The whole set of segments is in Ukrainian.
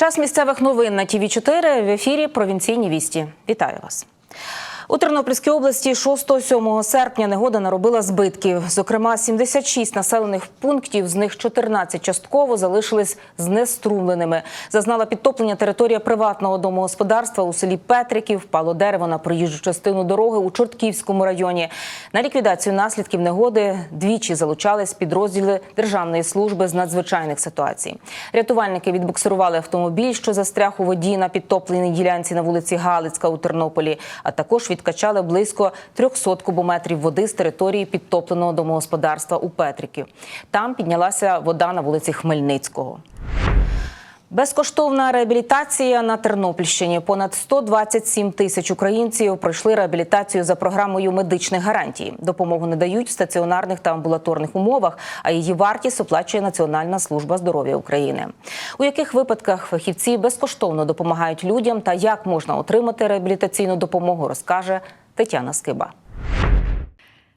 Час місцевих новин на ТІВІ 4 в ефірі Провінційні вісті. Вітаю вас. У Тернопільській області 6-7 серпня негода наробила збитків. Зокрема, 76 населених пунктів, з них 14 частково залишились знеструмленими. Зазнала підтоплення територія приватного домогосподарства у селі Петриків. Впало дерево на проїжджу частину дороги у Чортківському районі. На ліквідацію наслідків негоди двічі залучались підрозділи Державної служби з надзвичайних ситуацій. Рятувальники відбуксирували автомобіль, що застряг у воді на підтопленій ділянці на вулиці Галицька у Тернополі, а також відкачали близько 300 кубометрів води з території підтопленого домогосподарства у Петриків. Там піднялася вода на вулиці Хмельницького. Безкоштовна реабілітація на Тернопільщині. Понад 127 тисяч українців пройшли реабілітацію за програмою медичних гарантій. Допомогу не дають в стаціонарних та амбулаторних умовах, а її вартість оплачує Національна служба здоров'я України. У яких випадках фахівці безкоштовно допомагають людям та як можна отримати реабілітаційну допомогу, розкаже Тетяна Скиба.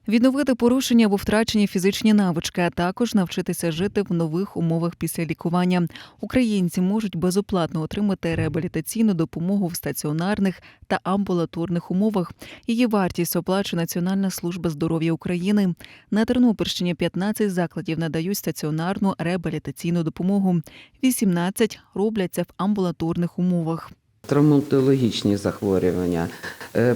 Відновити порушення або втрачені фізичні навички, а також навчитися жити в нових умовах після лікування. Українці можуть безоплатно отримати реабілітаційну допомогу в стаціонарних та амбулаторних умовах. Її вартість оплачує Національна служба здоров'я України. На Тернопільщині 15 закладів надають стаціонарну реабілітаційну допомогу. 18 робляться в амбулаторних умовах. Травматологічні захворювання,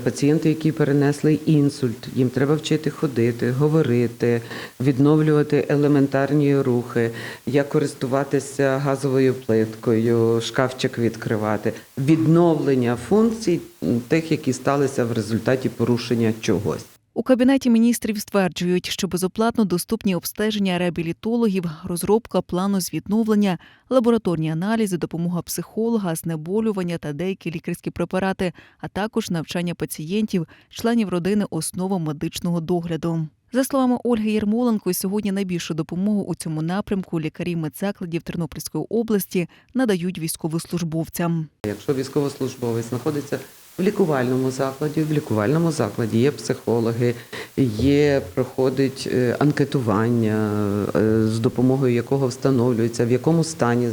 пацієнти, які перенесли інсульт, їм треба вчити ходити, говорити, відновлювати елементарні рухи, як користуватися газовою плиткою, шкафчик відкривати, відновлення функцій тих, які сталися в результаті порушення чогось. У кабінеті міністрів стверджують, що безоплатно доступні обстеження реабілітологів, розробка плану з відновлення, лабораторні аналізи, допомога психолога, знеболювання та деякі лікарські препарати, а також навчання пацієнтів, членів родини основа медичного догляду. За словами Ольги Єрмоленко, сьогодні найбільшу допомогу у цьому напрямку лікарі медзакладів Тернопільської області надають військовослужбовцям. Якщо військовослужбовець знаходиться в лікувальному закладі, в лікувальному закладі є психологи, є проходить е, анкетування, е, з допомогою якого встановлюється, в якому стані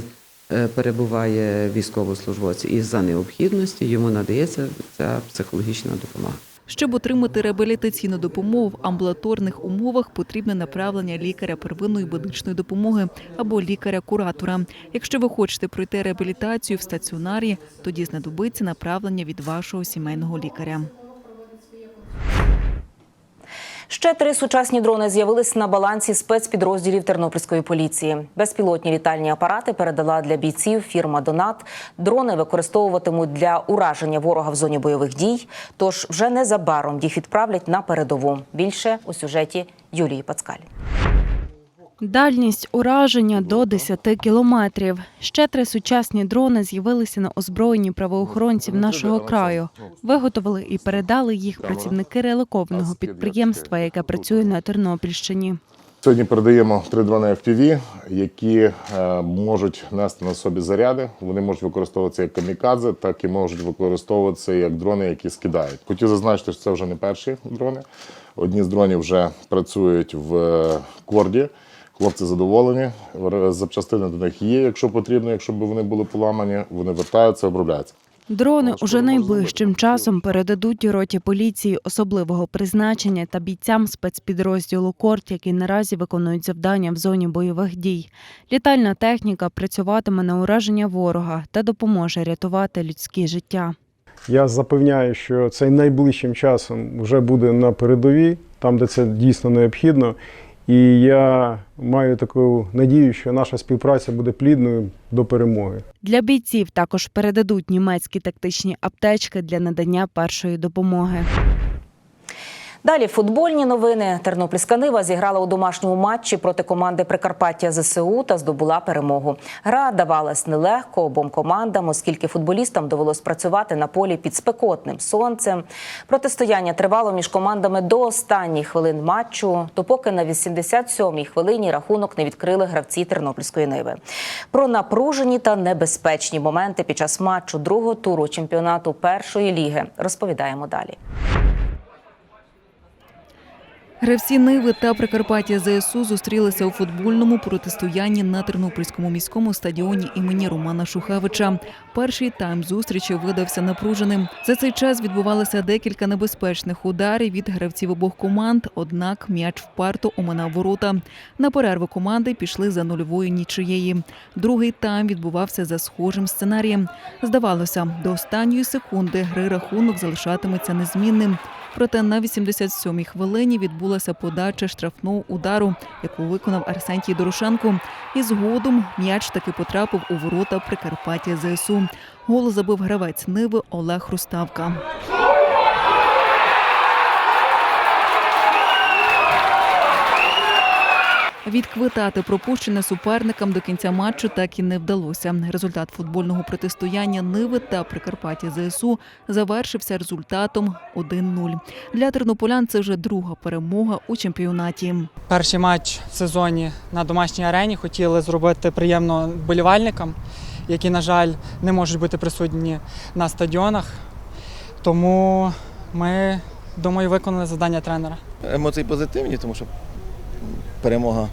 е, перебуває військовослужбовець, і за необхідності йому надається ця психологічна допомога. Щоб отримати реабілітаційну допомогу в амбулаторних умовах, потрібне направлення лікаря первинної медичної допомоги або лікаря-куратора. Якщо ви хочете пройти реабілітацію в стаціонарі, тоді знадобиться направлення від вашого сімейного лікаря. Ще три сучасні дрони з'явились на балансі спецпідрозділів Тернопільської поліції. Безпілотні літальні апарати передала для бійців фірма Донат. Дрони використовуватимуть для ураження ворога в зоні бойових дій. Тож вже незабаром їх відправлять на передову. Більше у сюжеті Юлії Пацкаль. Дальність ураження до 10 кілометрів. Ще три сучасні дрони з'явилися на озброєнні правоохоронців нашого краю. Виготовили і передали їх працівники релокованого підприємства, яке працює на Тернопільщині. Сьогодні передаємо три дрони FPV, які е, можуть нести на собі заряди. Вони можуть використовуватися як камікадзе, так і можуть використовуватися як дрони, які скидають. Хотів зазначити, що це вже не перші дрони. Одні з дронів вже працюють в е, корді. Хлопці задоволені. Запчастини до них є, якщо потрібно, якщо б вони були поламані, вони вертаються, обробляються. Дрони уже найближчим часом передадуть роті поліції особливого призначення та бійцям спецпідрозділу Корт, які наразі виконують завдання в зоні бойових дій. Літальна техніка працюватиме на ураження ворога та допоможе рятувати людські життя. Я запевняю, що це найближчим часом вже буде на передовій, там, де це дійсно необхідно. І я маю таку надію, що наша співпраця буде плідною до перемоги. Для бійців також передадуть німецькі тактичні аптечки для надання першої допомоги. Далі футбольні новини. Тернопільська Нива зіграла у домашньому матчі проти команди Прикарпаття ЗСУ та здобула перемогу. Гра давалась нелегко обом командам, оскільки футболістам довелось працювати на полі під спекотним сонцем. Протистояння тривало між командами до останніх хвилин матчу, допоки на 87-й хвилині рахунок не відкрили гравці Тернопільської Ниви. Про напружені та небезпечні моменти під час матчу другого туру чемпіонату першої ліги розповідаємо далі. Гравці Ниви та Прикарпаття ЗСУ зустрілися у футбольному протистоянні на Тернопільському міському стадіоні імені Романа Шухевича. Перший тайм зустрічі видався напруженим. За цей час відбувалося декілька небезпечних ударів від гравців обох команд. Однак м'яч впарто оминав ворота. На перерву команди пішли за нульовою нічиєї. Другий тайм відбувався за схожим сценарієм. Здавалося, до останньої секунди гри рахунок залишатиметься незмінним. Проте на 87-й хвилині відбулася подача штрафного удару, яку виконав Арсентій Дорошенко. І згодом м'яч таки потрапив у ворота Прикарпаття ЗСУ. Гол забив гравець Ниви Олег Руставка. Відквитати пропущене суперникам до кінця матчу так і не вдалося. Результат футбольного протистояння Ниви та Прикарпаття ЗСУ завершився результатом 1-0. Для тернополян це вже друга перемога у чемпіонаті. Перший матч в сезоні на домашній арені хотіли зробити приємно вболівальникам, які, на жаль, не можуть бути присутні на стадіонах. Тому ми, думаю, виконали завдання тренера. Емоції позитивні, тому що перемога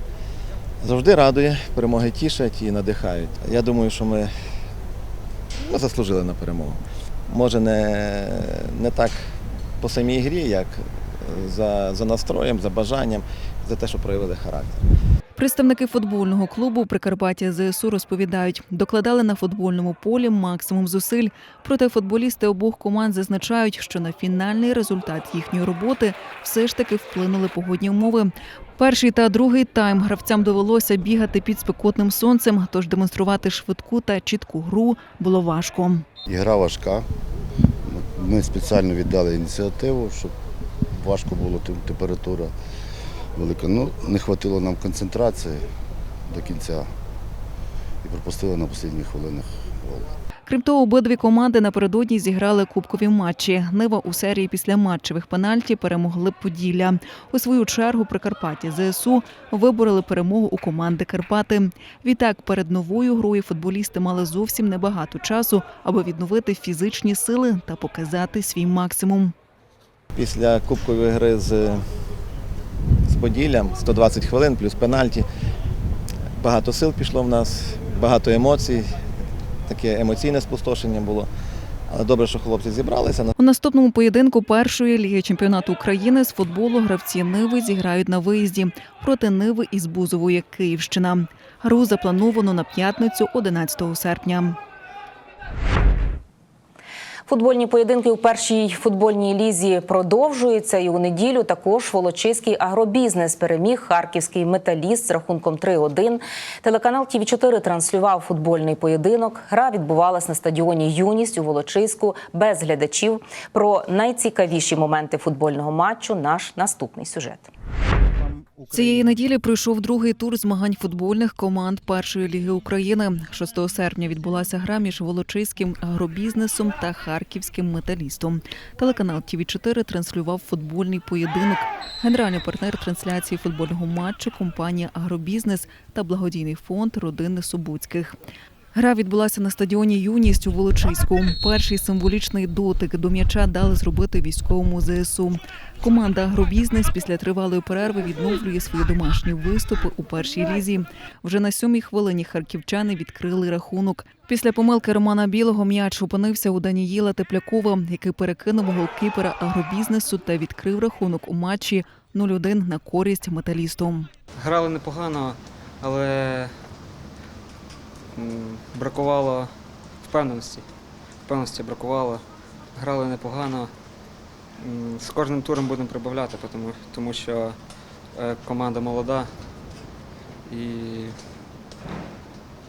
завжди радує, перемоги тішать і надихають. Я думаю, що ми, ми заслужили на перемогу. Може, не, не так по самій грі, як за, за настроєм, за бажанням, за те, що проявили характер. Представники футбольного клубу Прикарпаття ЗСУ розповідають, докладали на футбольному полі максимум зусиль. Проте футболісти обох команд зазначають, що на фінальний результат їхньої роботи все ж таки вплинули погодні умови. Перший та другий тайм гравцям довелося бігати під спекотним сонцем, тож демонструвати швидку та чітку гру було важко. Ігра важка. Ми спеціально віддали ініціативу, щоб важко було тем- температура велика. Ну, не вистачило нам концентрації до кінця і пропустили на останніх хвилинах гол. Крім того, обидві команди напередодні зіграли кубкові матчі. Нива у серії після матчевих пенальті перемогли Поділля. У свою чергу Прикарпаття ЗСУ вибороли перемогу у команди Карпати. Відтак, перед новою грою футболісти мали зовсім небагато часу, аби відновити фізичні сили та показати свій максимум. Після кубкової гри з, з Поділлям 120 хвилин плюс пенальті. Багато сил пішло в нас, багато емоцій, таке емоційне спустошення було. Але добре, що хлопці зібралися. У наступному поєдинку першої ліги чемпіонату України з футболу гравці Ниви зіграють на виїзді проти Ниви із Бузової Київщина. Гру заплановано на п'ятницю 11 серпня. Футбольні поєдинки у першій футбольній лізі продовжуються. І у неділю також Волочиський агробізнес переміг харківський металіст з рахунком 3-1. Телеканал ТІВІ 4 транслював футбольний поєдинок. Гра відбувалась на стадіоні Юність у Волочиську без глядачів. Про найцікавіші моменти футбольного матчу наш наступний сюжет. Цієї неділі пройшов другий тур змагань футбольних команд першої ліги України. 6 серпня відбулася гра між волочиським агробізнесом та харківським металістом. Телеканал ТІВІ 4 транслював футбольний поєдинок. Генеральний партнер трансляції футбольного матчу компанія Агробізнес та благодійний фонд родини Субуцьких. Гра відбулася на стадіоні Юність у Волочиську. Перший символічний дотик до м'яча дали зробити військовому ЗСУ. Команда Агробізнес після тривалої перерви відновлює свої домашні виступи у першій лізі. Вже на сьомій хвилині харківчани відкрили рахунок. Після помилки Романа Білого м'яч опинився у Даніїла Теплякова, який перекинув голкіпера агробізнесу та відкрив рахунок у матчі 0-1 на користь металісту. Грали непогано, але бракувало впевненості. Впевненості бракувало. Грали непогано. З кожним туром будемо прибавляти, тому, тому що е, команда молода і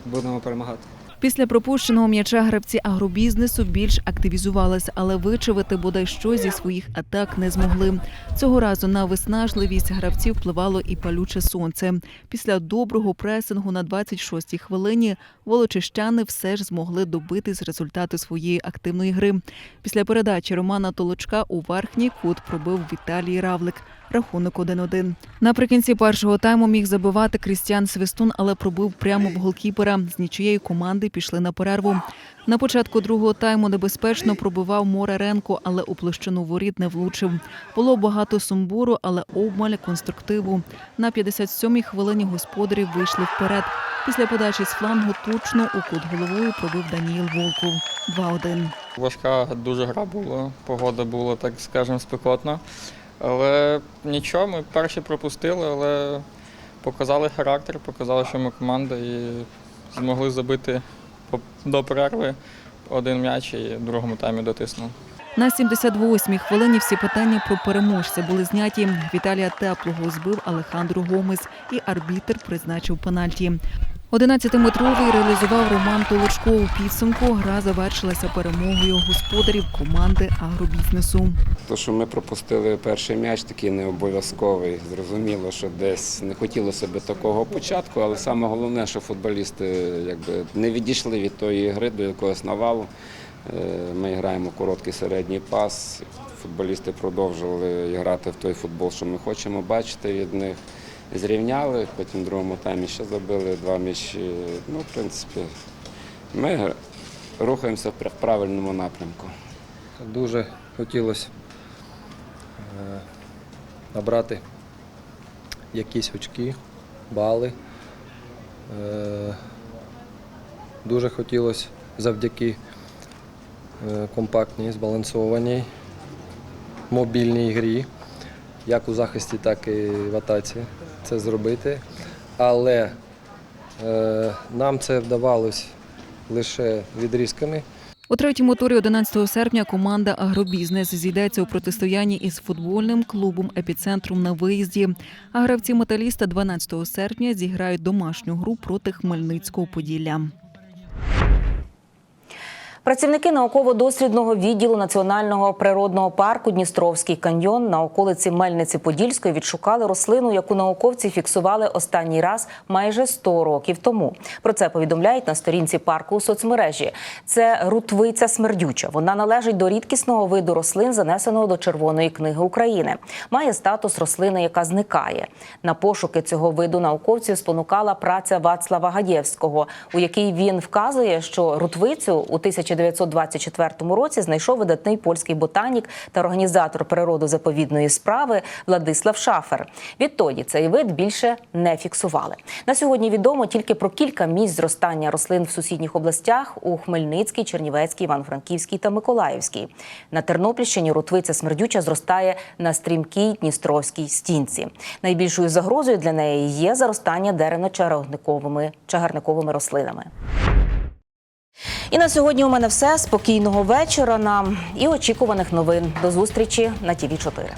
будемо перемагати. Після пропущеного м'яча гравці агробізнесу більш активізувалися, але вичавити бодай що зі своїх атак не змогли. Цього разу на виснажливість гравців впливало і палюче сонце. Після доброго пресингу на 26-й хвилині волочищани все ж змогли добитись результату своєї активної гри. Після передачі Романа Толочка у верхній кут пробив Віталій Равлик. Рахунок 1-1. Наприкінці першого тайму міг забивати Крістіан Свистун, але пробив прямо в голкіпера. З нічиєї команди пішли на перерву. На початку другого тайму небезпечно пробивав Мореренко, але у площину воріт не влучив. Було багато сумбуру, але обмаль конструктиву. На 57-й хвилині господарі вийшли вперед. Після подачі з флангу точно у кут головою пробив Даніїл Волков. 2-1. Важка дуже гра була, погода була, так скажемо, спекотна. Але нічого, ми перші пропустили, але показали характер, показали, що ми команда і змогли забити до перерви один м'яч і в другому таймі дотиснули. На 78-й хвилині всі питання про переможця були зняті. Віталія Теплого збив Алехандро Гомес і арбітр призначив пенальті. 11-метровий реалізував Роман Толочко у підсумку. Гра завершилася перемогою господарів команди агробізнесу. То, що ми пропустили перший м'яч, такий не обов'язковий. Зрозуміло, що десь не хотілося б такого початку, але саме головне, що футболісти якби не відійшли від тої гри до якогось навалу. Е, Ми граємо короткий середній пас. Футболісти продовжували грати в той футбол, що ми хочемо бачити від них. Зрівняли, потім в другому таймі ще забили два м'ячі. Ну, в принципі, ми рухаємося в правильному напрямку. Дуже хотілося е, набрати якісь очки, бали. Е, Дуже хотілося завдяки е, компактній, збалансованій, мобільній грі, як у захисті, так і в атаці це зробити. Але е, нам це вдавалось лише відрізками. У третьому турі 11 серпня команда Агробізнес зійдеться у протистоянні із футбольним клубом епіцентром на виїзді. А гравці металіста 12 серпня зіграють домашню гру проти Хмельницького Поділля. Працівники науково-дослідного відділу Національного природного парку Дністровський каньйон на околиці Мельниці-Подільської відшукали рослину, яку науковці фіксували останній раз майже 100 років тому. Про це повідомляють на сторінці парку у соцмережі. Це рутвиця смердюча. Вона належить до рідкісного виду рослин, занесеного до Червоної книги України. Має статус рослини, яка зникає. На пошуки цього виду науковців спонукала праця Вацлава Гаєвського, у якій він вказує, що рутвицю у 1924 році знайшов видатний польський ботанік та організатор природозаповідної справи Владислав Шафер. Відтоді цей вид більше не фіксували. На сьогодні відомо тільки про кілька місць зростання рослин в сусідніх областях у Хмельницькій, Чернівецькій, Івано-Франківській та Миколаївській. На Тернопільщині рутвиця смердюча зростає на стрімкій Дністровській стінці. Найбільшою загрозою для неї є заростання деревно-чагарниковими чагарниковими рослинами. І на сьогодні у мене все. Спокійного вечора нам і очікуваних новин. До зустрічі на ТІВІ 4